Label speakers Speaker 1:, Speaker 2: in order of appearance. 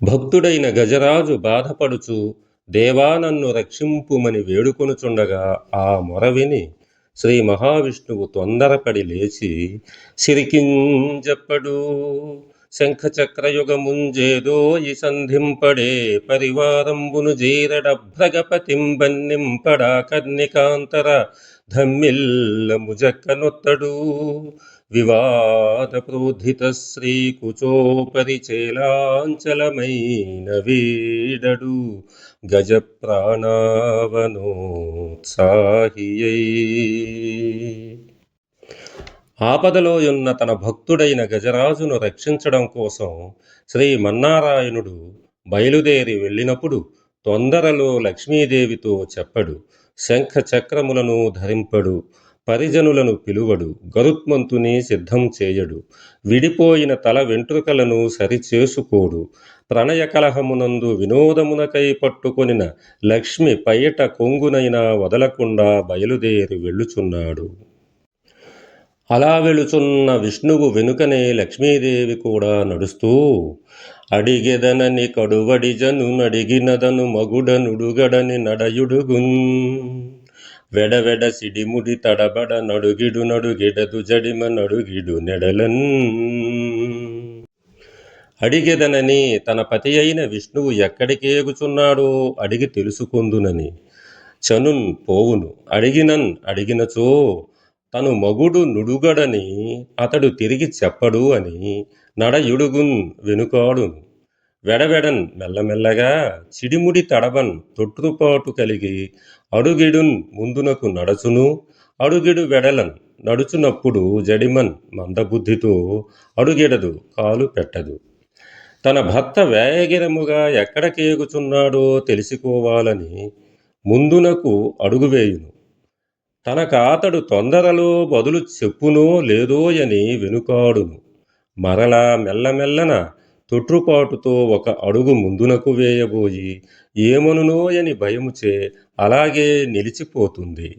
Speaker 1: భక్తుడైన గజరాజు బాధపడుచు దేవా నన్ను రక్షింపుమని వేడుకొనుచుండగా ఆ మొర విని శ్రీ మహావిష్ణువు తొందరపడి లేచి సిరికింజప్పడు శంఖచక్రయుగముంజేదో ఈ సంధింపడే పరివారంబును జీరడభ్రగపతింబన్నింపడా కర్ణికాంతర ధమ్మిల్ల ముజక్కనొత్తడు. వివాద ప్రోధిత శ్రీ కుచోపరిచేలాంచలమైన వీడడు. గజ ప్రాణావనోత్సాహియై ఆపదలోయున్న తన భక్తుడైన గజరాజును రక్షించడం కోసం శ్రీ మన్నారాయణుడు బయలుదేరి వెళ్ళినప్పుడు తొందరలో లక్ష్మీదేవితో చెప్పడు శంఖ చక్రములను ధరింపడు పరిజనులను పిలువడు గరుత్మంతుని సిద్ధం చేయడు విడిపోయిన తల వెంట్రుకలను సరిచేసుకోడు ప్రణయ కలహమునందు వినోదమునకై పట్టుకొనిన లక్ష్మి పైట కొంగునైనా వదలకుండా బయలుదేరి వెళ్ళుచున్నాడు. అలా వెళుచున్న విష్ణువు వెనుకనే లక్ష్మీదేవి కూడా నడుస్తూ అడిగెదనని కడువడి జను నడిగినదను మగుడనుడుగడని నడయుడుగున్. వెడవెడ సిడిముడి తడబడ నడుగిడు నడుగిడదు జడిమ నడుగిడు నెడలన్. అడిగెదనని తన పతి అయిన విష్ణువు ఎక్కడికేగుచున్నాడో అడిగి తెలుసుకొందునని. చనున్ పోవును అడిగినన్ అడిగినచో. తను మగుడు నుడుగడని అతడు తిరిగి చెప్పడు అని నడయుడుగున్ వెనుకాడును. వెడవెడన్ మెల్లమెల్లగా చిడిముడి తడబన్ తొట్టుపాటు కలిగి అడుగిడున్ ముందునకు నడచును. అడుగిడు వెడలన్ నడుచునప్పుడు జడిమన్ మందబుద్ధితో అడుగెడదు కాలు పెట్టదు. తన భర్త వేయగిరముగా ఎక్కడికేగుచున్నాడో తెలుసుకోవాలని ముందునకు అడుగువేయును తనకాతడు తొందరలో బదులు చెప్పునో లేదో అని వెనుకాడును మరలా మెల్లమెల్లన తొట్రుపాటుతో ఒక అడుగు ముందునకు వేయబోయి ఏమనునోయని భయముచే అలాగే నిలిచిపోతుంది.